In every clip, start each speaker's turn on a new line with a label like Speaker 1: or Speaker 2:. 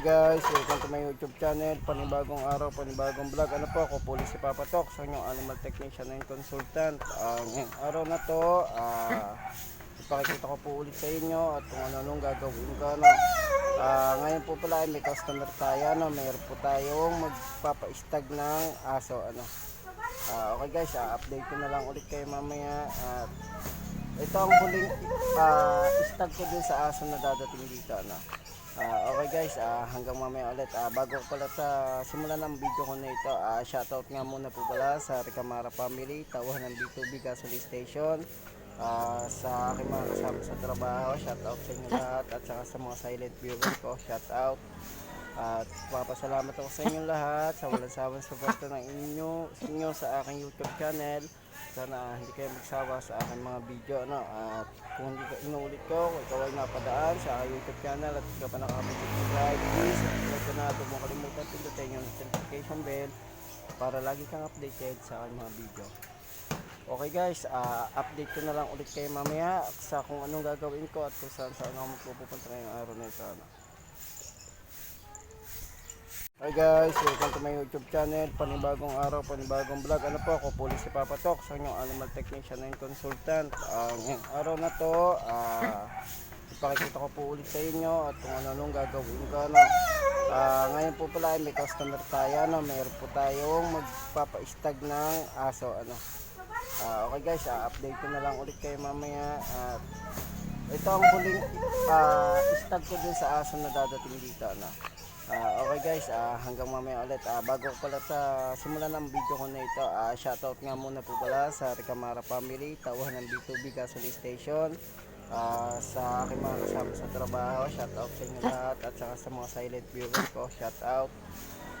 Speaker 1: Guys, welcome to my YouTube channel. Panibagong araw, panibagong vlog. Ano po, ako po ulit si Papa Tok, sa inyong animal technician and consultant. Ah, ngayong araw na to, ah, ipakikita ko po ulit sa inyo at kung ano-anong gagawin ko. Ano. Ah, ngayon po pala ay may customer tayo. Ano. Mayroon po tayong magpapa-stag ng aso. Ano. Ah, okay guys, ah, update ko na lang ulit kayo mamaya. At ito ang huling uh, stag ko dun sa aso na dadating dito. Ano. Ah, okay guys, ah, hanggang mamaya ulit. Ah, bago ko pala sa simulan ng video ko na ito, ah, shoutout nga muna po pala sa Ricamara family, tauhan ng B2B Gasoline Station. Ah, sa aking mga kasama sa trabaho, shoutout sa inyo lahat at saka sa mga silent viewers ko, shoutout. At papasalamat ako sa inyong lahat sa walang sawang suporta ng inyo, inyo sa aking YouTube channel. Sana hindi kayo magsawa sa aking mga video. Ano? At kung hindi ka inuulit ko, kung ikaw ay napadaan sa YouTube channel at ka pa nakapag-subscribe, please subscribe ka na. Huwag mo kalimutan pindutin yung notification bell para lagi kang updated sa aking mga video. Okay guys, ah, update ko na lang ulit kayo mamaya sa kung anong gagawin ko at kung saan saan ako magpupunta ngayong araw na ito. Ano? Hi guys, welcome to my YouTube channel. Panibagong araw, panibagong vlog. Ano po, ako po ulit si Papa Tok, sa inyong animal technician and consultant. Ah, ngayong araw na to, ah, ipakikita ko po ulit sa inyo at kung ano-anong gagawin ko. Ano. Ah, ngayon po pala ay may customer tayo. Ano. Mayroon po tayong magpapa-stag ng aso. Ano. Ah, okay guys, ah, update ko na lang ulit kayo mamaya. At ito ang huling ah, stag ko dun sa aso na dadating dito. Ano. Ah, okay guys, ah, hanggang mamaya ulit. Ah, bago ko pala sa simulan ng video ko na ito, ah, shoutout nga muna po pala sa Ricamara family, tauhan ng B2B Gasoline Station. Ah, sa aking mga kasama sa trabaho, shoutout sa inyo lahat at saka sa mga silent viewers ko, shoutout.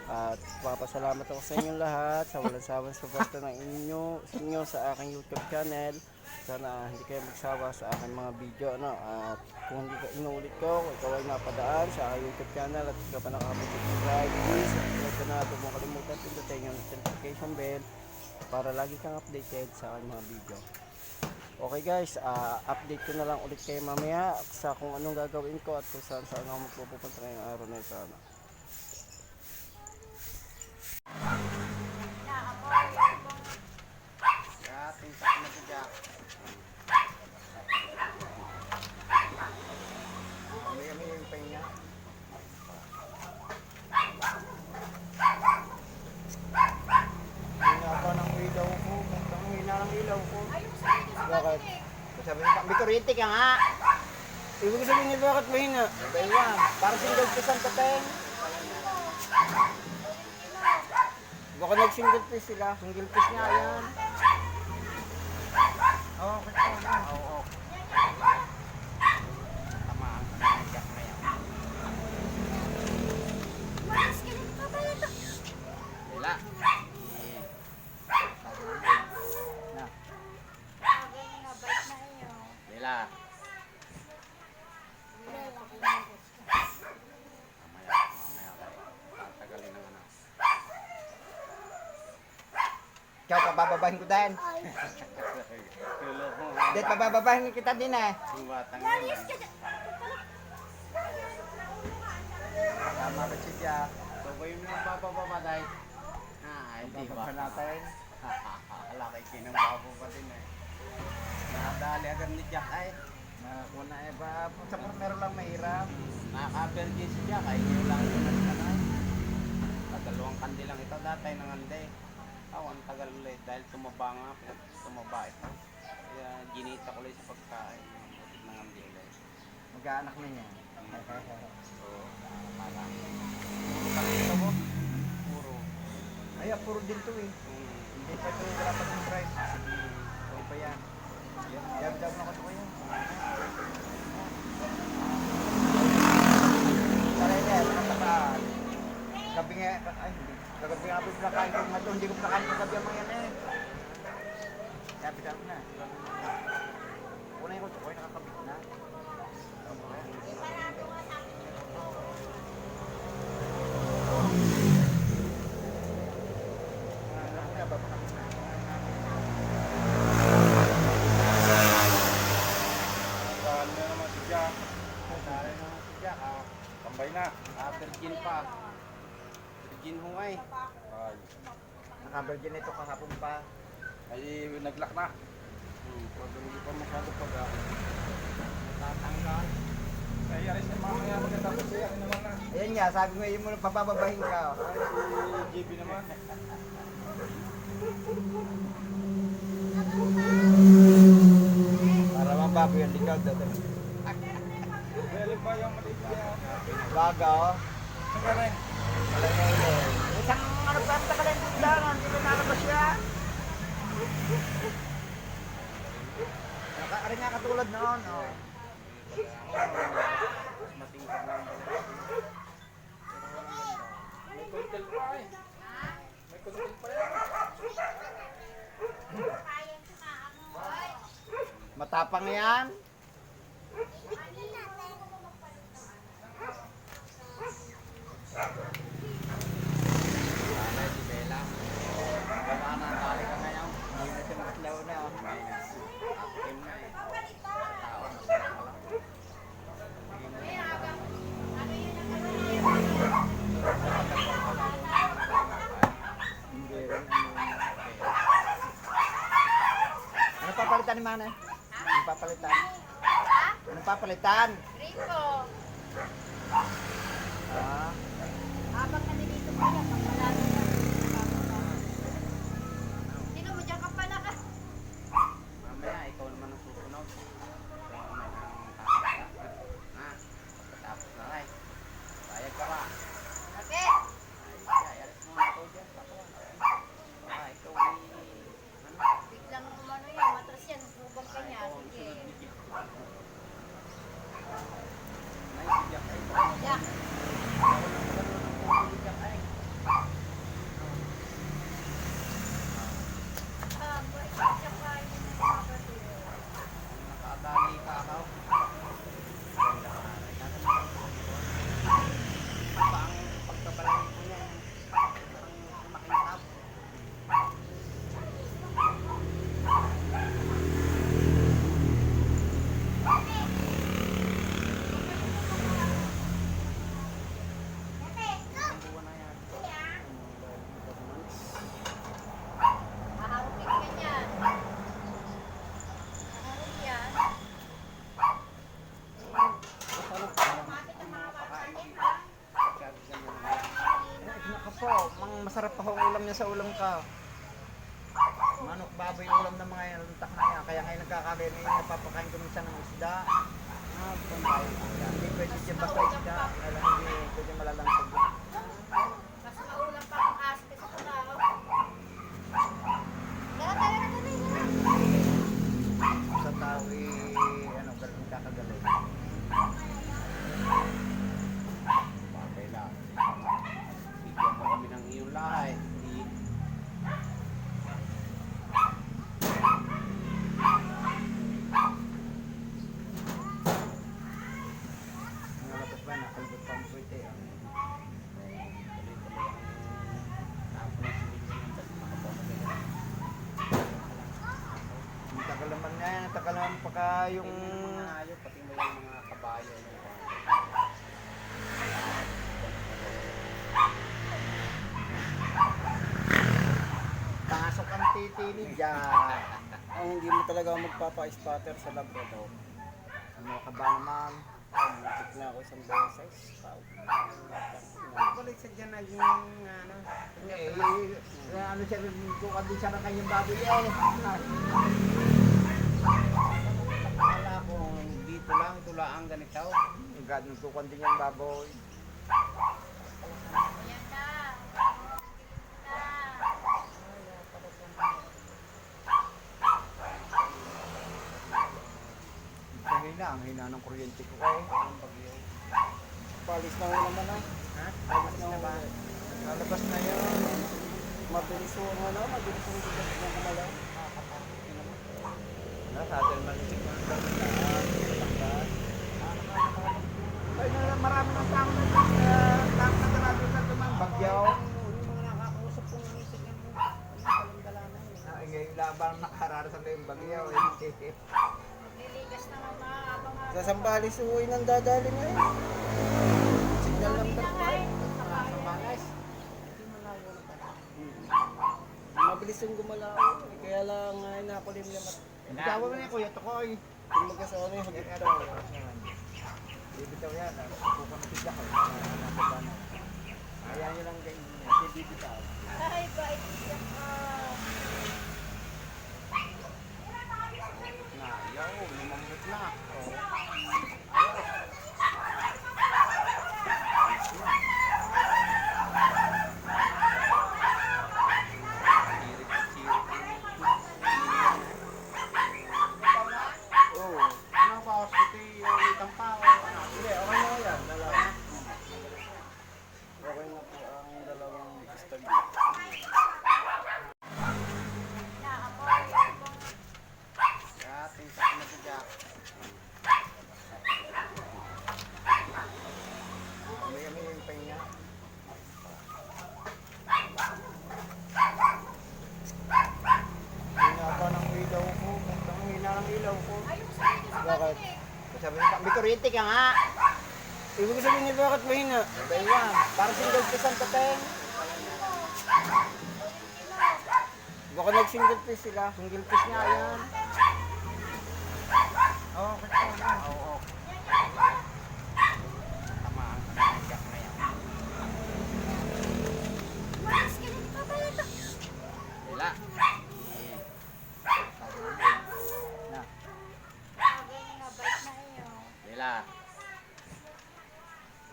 Speaker 1: At papasalamat ako sa inyong lahat sa walang sawang suporta ng inyo, inyo sa aking YouTube channel. Sana hindi kayo magsawa sa aking mga video. Ano? At kung hindi ka inuulit ko, kung ikaw ay napadaan sa YouTube channel at ka pa nakapag-subscribe, please subscribe ka na. Huwag mo kalimutan pindutin yung notification bell para lagi kang updated sa aking mga video. Okay guys, ah, update ko na lang ulit kayo mamaya sa kung anong gagawin ko at kung saan saan ako magpupunta ngayong araw na ito. Ano? Ating sa pinagkakya. May may yung pahinga. Hina pa ng ilaw ko. Ang hina ng ilaw ko. Bakit?
Speaker 2: Sabi niya, Bituriti ka nga.
Speaker 1: Ibig sabihin niya bakit mahina?
Speaker 2: Bawa, para single piece ang tateng.
Speaker 1: Baka nag-single piece sila.
Speaker 2: Single piece nga yan. Oo, oh, oo, oo. Tamaan ka na, jack na yan. Wala. Na. Wala. Mamaya, mamaya. Tatagalin ng ano. Ikaw, pabababahin ko din. Dahil pabababahin kita din eh.
Speaker 3: Batang yan.
Speaker 2: Tama ba siya?
Speaker 3: So, ba yung mga papapapa dahil? Ah, hindi ba?
Speaker 2: Bababa natin.
Speaker 3: Ala kay kinang babo pa din eh. Nadali agad ni Jack ay.
Speaker 2: Nakuna eh ba? Sa partner lang mahirap.
Speaker 3: Nakaka-virgin si Jack ay hindi lang ito na. Dalawang kandi lang ito dati nangande. Aw, ang tagal ulit dahil tumaba nga. Tumaba ito. Kaya ginita ko ulit sa pagkain. Nangandi ulit.
Speaker 2: Mag-aanak na niya.
Speaker 3: So, pala. Pakita mo. Puro.
Speaker 2: Ay, puro din to eh.
Speaker 3: Mm.
Speaker 2: Hindi pa ito pa ng price. Ito pa yan. Dab-dab na ko ito yan. Taray na, mga takaan. Gabi nga, ay hindi. Kagabi nga po pinakain ko nga to. Hindi ko pinakain ko gabi ang mga yan eh. Sabi na. Una yung ko ito, nakakabit na.
Speaker 3: Dahil na naman si Jack. Dahil na naman si Jack. Ah, tambay na. After Virgin pa. Virgin ho ay.
Speaker 2: Ay. Naka-virgin ito kahapon pa.
Speaker 4: Ay, naglock na.
Speaker 1: Hmm, pag hindi pa masyado pag
Speaker 3: Tatanggal.
Speaker 4: Ay, alis na mamaya magkatapos siya. Ano naman na?
Speaker 2: Ayan nga, sabi mo yun mo papababahin ka.
Speaker 4: Si JB naman.
Speaker 2: Para mababoy ang likod.
Speaker 4: Balik ba yung maliit niya?
Speaker 2: Baga oh.
Speaker 4: Saan ka rin?
Speaker 2: Isang ano pa ang tagalan ng dalan, hindi na nalabas siya. Naka, rin nga katulad noon, oh.
Speaker 3: Matingkad.
Speaker 2: Matapang yan.
Speaker 3: Sana si Bella.
Speaker 2: Wala na, tali ka ngayon. Hindi na siya makaslaw na. oh.
Speaker 3: Active na eh. Tao na siya pala.
Speaker 2: Hindi rin. Ano papalitan ni Mana? Ano papalitan? Ano papalitan?
Speaker 5: Rico,
Speaker 2: Ah,
Speaker 5: habang nandito mo yan, pagmalapit na. Sino mo dyan ka pala ka?
Speaker 3: Mamaya, ikaw naman ang susunod. Ikaw naman ang kakita. Ha? Pagkatapos na rin. Bayag ka ba?
Speaker 5: Bakit?
Speaker 3: Ay, ay, alis mo na ito dyan. Takuan. Ah, ikaw ay... Ano?
Speaker 5: Biglang umano yan, matras yan, hubag ka niya.
Speaker 3: Ikaw ang
Speaker 5: Sige.
Speaker 3: sunod ni Jeep. Nay, si Jack ay ikaw.
Speaker 5: Jack,
Speaker 3: Ikaw ang nagkaroon ng puso ni Jack ay.
Speaker 5: ah, boy, Jack, kain mo na mga kapatid.
Speaker 3: Nakadali ka ako. Ganda ka. Nagkakaroon Pa ang pagkabalay ko niya. Ang makintab. Ang buwan na yan.
Speaker 5: Maharupin ka niyan. Maharap yan.
Speaker 2: Naka po, mang masarap pa ho ang ulam niya sa ulam ka. Manok, baboy, ulam ng mga yan, tak na yan. Kaya ngayon nagkakaroon eh, napapakain ko minsan ng isda. Ah, pambayo. Hindi pwede dyan basta isda. Lang hindi pwede malalansag yan.
Speaker 5: Mas maulam pa ang aspet sa tao. Tara, tara, tara, tara.
Speaker 2: Sa tao eh, ano, galing kakagaling.
Speaker 3: Bagay lang. Bigyan mo kami ng iyong lahay. Hindi
Speaker 2: Nalabas ba, nakalbot pa ang pwede. ah.
Speaker 3: tuloy-tuloy ang tapon ng sinigyan ng dati makabawa kayo.
Speaker 2: Ang tagal naman nga yan, ang tagal naman pagka yung...
Speaker 3: Hayop, pati mo yung mga kabayo.
Speaker 2: Pasok ang titili dyan.
Speaker 1: Ang hindi mo talaga magpapa-spatter sa Labrador.
Speaker 2: Ang mga kaba naman.
Speaker 1: Muntik na ako isang beses.
Speaker 3: Balik sa dyan na yung ano.
Speaker 2: Eh, ano siya, bukan din siya ng kanyang baboy eh.
Speaker 3: Wala ko dito lang, tula ang ganito.
Speaker 2: Ang God, nagtukan din yung baboy. Ang hina, ang hina ng kuryente ko eh.
Speaker 1: Palis na ho naman ah.
Speaker 2: Ha?
Speaker 1: Palis na ba?
Speaker 2: Lalabas na yun.
Speaker 1: Mabilis ang ano, mabilis ang bigat ng kumalaw.
Speaker 2: Na, sa atin malisik na ang dami na. Ay, na, marami ng tao na. Uh, tao na talaga sa tumang bagyaw.
Speaker 3: Yung mga nakakausap kong isip yan mo. Yung palandala na yun.
Speaker 2: Ah, ngayon labang nakararasan na yung bagyaw eh.
Speaker 5: Liligas naman mga abang
Speaker 1: Sa Sambales uwi ng dadali ngayon. Signal
Speaker 5: nga eh. Sa
Speaker 3: Sa
Speaker 5: bayan.
Speaker 3: Bangladesh. Hindi malayo na pala.
Speaker 1: Mabilis yung gumalaw. eh, Kaya lang nga inakulimlim at
Speaker 2: Ikaw mo na kuya to ko eh.
Speaker 1: kung magkasama yung hagit
Speaker 2: Ano? Bibitaw yan. Kukuha na sila ko. Nakapagano. Ayan yun lang ganyan. Hindi bibitaw.
Speaker 5: Ay, bait siya ka.
Speaker 3: Na, yaw, lumambot na.
Speaker 1: Oo.
Speaker 3: Ano pa, hospital yung ulitan pa o ano?
Speaker 1: Hindi, okay na yan. Dalawa. Okay na po ang dalawang stag.
Speaker 5: Naamoy.
Speaker 3: Kaya, tingsak na si Jack.
Speaker 2: May kami yung pahinga. Hina pa ng ilaw ko. Ang hina ng ilaw ko.
Speaker 5: Ayun sa inyo sa
Speaker 1: Bakit?
Speaker 5: kanina eh.
Speaker 2: Sabi niya, Bitorite ka nga.
Speaker 1: Ibig sabihin niya bakit mahina?
Speaker 2: Bayan. Para single pisan ka teng.
Speaker 1: Baka nag-single piece sila.
Speaker 2: Single piece nga yan. Oo, kasi
Speaker 3: Oo, oo. Tamaan ka na ni Jack ngayon.
Speaker 5: Malis ka na pa pala ito.
Speaker 3: Wala.
Speaker 2: Na.
Speaker 5: Bagay na bait na iyo.
Speaker 3: Wala.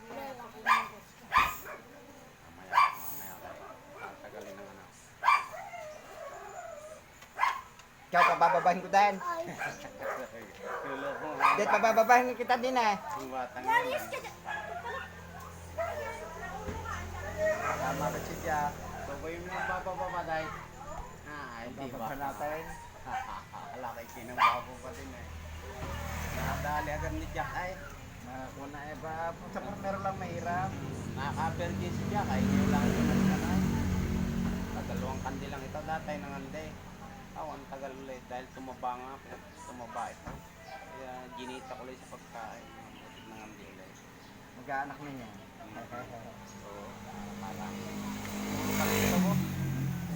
Speaker 5: Wala lang kung ano.
Speaker 3: Mamaya, mamaya tayo. Tatagalin ng ano.
Speaker 2: Ikaw, pabababahin ko
Speaker 3: mo.
Speaker 2: Dahil pabababahin kita din eh.
Speaker 5: Dyan.
Speaker 2: Tama ka si Jack.
Speaker 3: So, ba yung nagpapababa dahil? Ah, hindi ba?
Speaker 2: Natin.
Speaker 3: Ala kay kinambabo pa din eh. Nadali agad ni Jack ay.
Speaker 2: Nakakuha na eh ba? Sa meron lang mahirap.
Speaker 3: Nakaka-virgin si Jack ay. Hindi lang yung nagkanay. Tagalawang kandi lang ito dati ng ande. Oh, ang tagal ulit dahil tumaba nga. Tumaba ito. Kaya ginita ko ulit sa pagkain. Ang butit ng ande ulit.
Speaker 2: Mag-aanak na niya.
Speaker 3: So, parang. Pakita mo.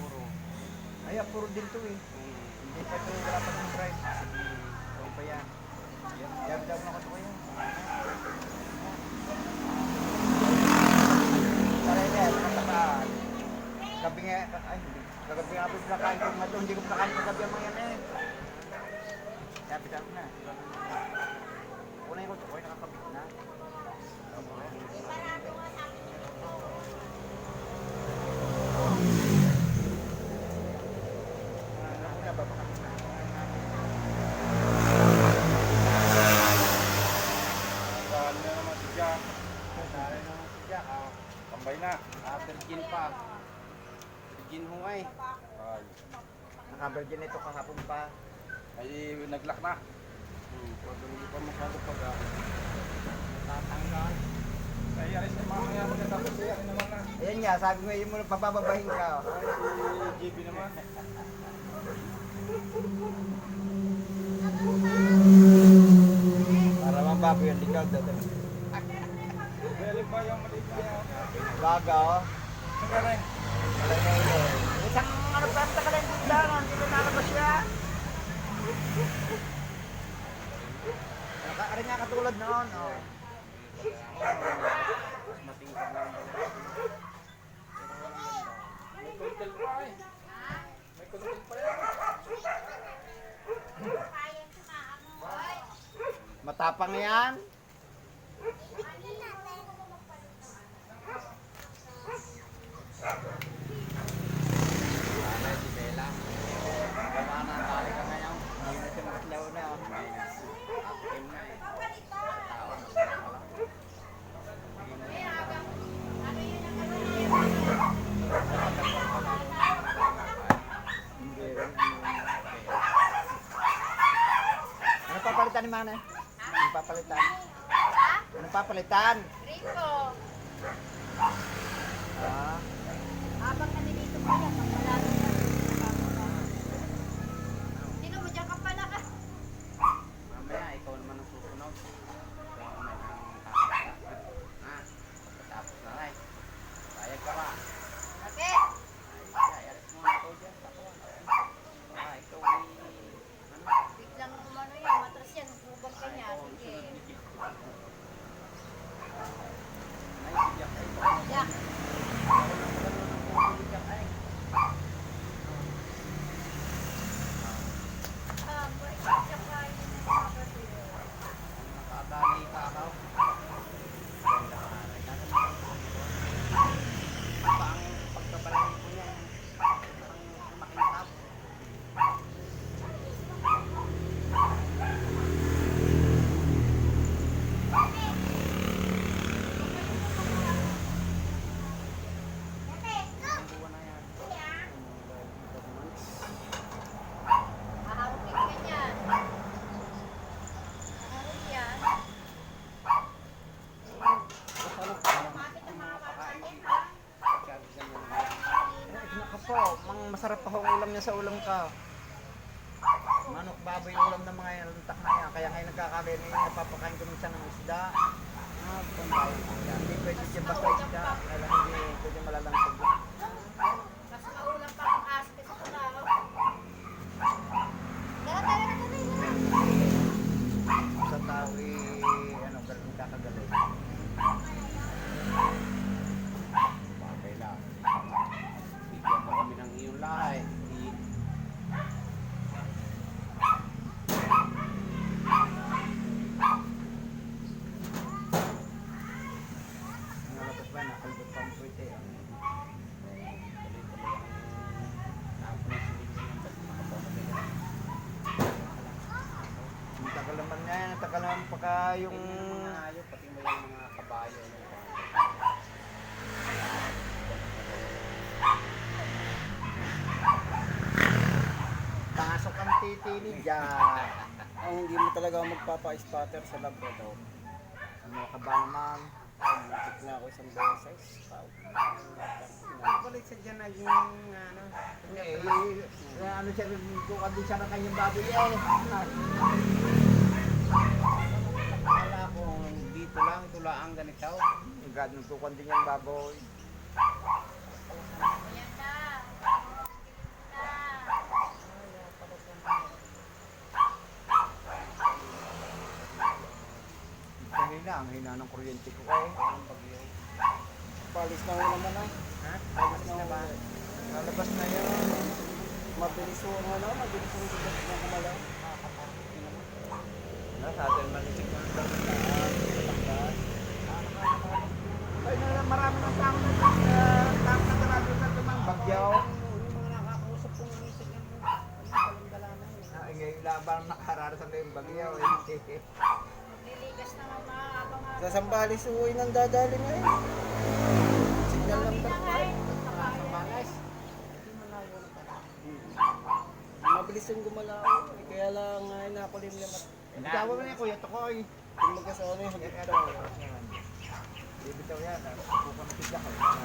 Speaker 3: Puro.
Speaker 2: Ay, puro din to eh.
Speaker 3: Mm.
Speaker 2: Hindi pa ito pa ng price. Ito pa yan. Jab na ko ito kayo. Gabi nga, ay. Kagabi nga po pinakain ko doon. Hindi ko pinakain kagabi ang mga yan eh. Ko na. Unay ko okay nakakabit na. Ano na ba baka?
Speaker 4: Saan na naman si Jack?
Speaker 3: Dali naman si Jack. Ah,
Speaker 4: Tambay na.
Speaker 3: ah, virgin pa. Virgin ho ay.
Speaker 4: Ay,
Speaker 2: Nakabergin ito kahapon pa.
Speaker 4: ay naglock na.
Speaker 3: Hmm.
Speaker 1: Pag hindi pa masyado pag
Speaker 3: Tatanggal.
Speaker 4: Ay, alis na mga kaya magkatapos siya. Ano naman na?
Speaker 2: Ayan nga, sabi mo yun mo pabababahin ka. oh.
Speaker 4: Ay, si JB naman.
Speaker 2: Para mababoy ang likod dito.
Speaker 4: Galing ba yung maliit na yan?
Speaker 2: Baga oh.
Speaker 4: Ka
Speaker 2: na. Isang ano pa ang tagalan dito lang. Dito nalabas siya. Nakaari nga katulad noon. Oh.
Speaker 3: Lang.
Speaker 4: May kuntil pa eh. May kuntil pa yan.
Speaker 2: Matapang yan.
Speaker 3: Dali si Bella. Wala na, dali ka ngayon.
Speaker 2: Hindi na siya makilaw na. Oh.
Speaker 3: Minus. Active na eh. Tao na siya pala.
Speaker 5: Ay, hanggang ano
Speaker 2: papalitan ni Mana? Ano papalitan? Ano papalitan?
Speaker 5: Rico.
Speaker 2: Ah.
Speaker 5: Habang nandito pa yan, pag wala na yan, nakakatawa. Sino mo dyan ka pala ka?
Speaker 3: Mamaya, ikaw naman ang susunod. Ikaw naman ang kakata. Ah, Sabi sa mga
Speaker 2: Eh, naka po, mang masarap pa ang ulam ka. Manok, baboy, ulam ng mga luntak na yan. Kaya ngayon nagkakaroon, eh, napapakain ko minsan ng isda. Ah, ng isda. Hindi pwede siya basta isda. Kaya lang hindi pwede malalansag yun.
Speaker 5: Mas maulam pa ang aso kaysa sa tao. Dala tayo na tuloy, dala.
Speaker 2: Sa tao, eh, ano, galing kakagaling.
Speaker 3: bagay lang. Bigyan mo kami ng iyong lahay. Di-
Speaker 2: Nalabas ba, nakalbot pa ang pwede. ah.
Speaker 3: tuloy-tuloy ang na ng na
Speaker 2: Ang tagal naman nga yan, ang tagal naman pagka yung...
Speaker 3: Mga hayop, pati mo yung mga kabayo.
Speaker 2: Pasok ang titili dyan.
Speaker 1: Ang hindi mo talaga magpapa-spatter sa Labrador.
Speaker 2: Ang mga kaba naman.
Speaker 1: Muntik na ako isang beses.
Speaker 3: Balik sa dyan naging ano.
Speaker 2: Eh, eh, ano siya, bukan din siya ng kanyang baboy eh.
Speaker 3: Akala ko dito lang, tula ang ganito.
Speaker 2: God, nagtukan din yung baboy.
Speaker 5: Ayan na.
Speaker 2: Ang hina, ang ng kuryente ko eh.
Speaker 1: Palis na ho naman ay.
Speaker 2: Ha?
Speaker 1: Palis na ba?
Speaker 2: Lalabas na yun.
Speaker 1: Mabilis ho ang ano, mabilis ho ang sigat na kumalaw.
Speaker 2: Na, sa atin malisik na lang. Ay, na, marami ng tao na dyan. Uh, tao na graduate na tumang bagyaw.
Speaker 3: Yung mga nakakausap kong music yung palang-dala na yun.
Speaker 2: Ah, eh, ngayon labang nakaharara sa yung bagyaw eh.
Speaker 5: Magliligas na mga abang
Speaker 1: Sa Sambales ho ay nang dadali ngayon. Signal
Speaker 5: Dami
Speaker 1: number
Speaker 5: na nga eh.
Speaker 1: 5.
Speaker 5: Sa bayan.
Speaker 3: Malas. Hindi mo layo na pala.
Speaker 1: Mabilis yung gumalaw. Eh, kaya lang ay nakulimlim at
Speaker 2: Bitawa mo na yung kuya Tokoy.
Speaker 1: kung magkasama yung hagit
Speaker 2: Yan,
Speaker 1: daw.
Speaker 2: yan. Bibitaw yan. ah. Bukan na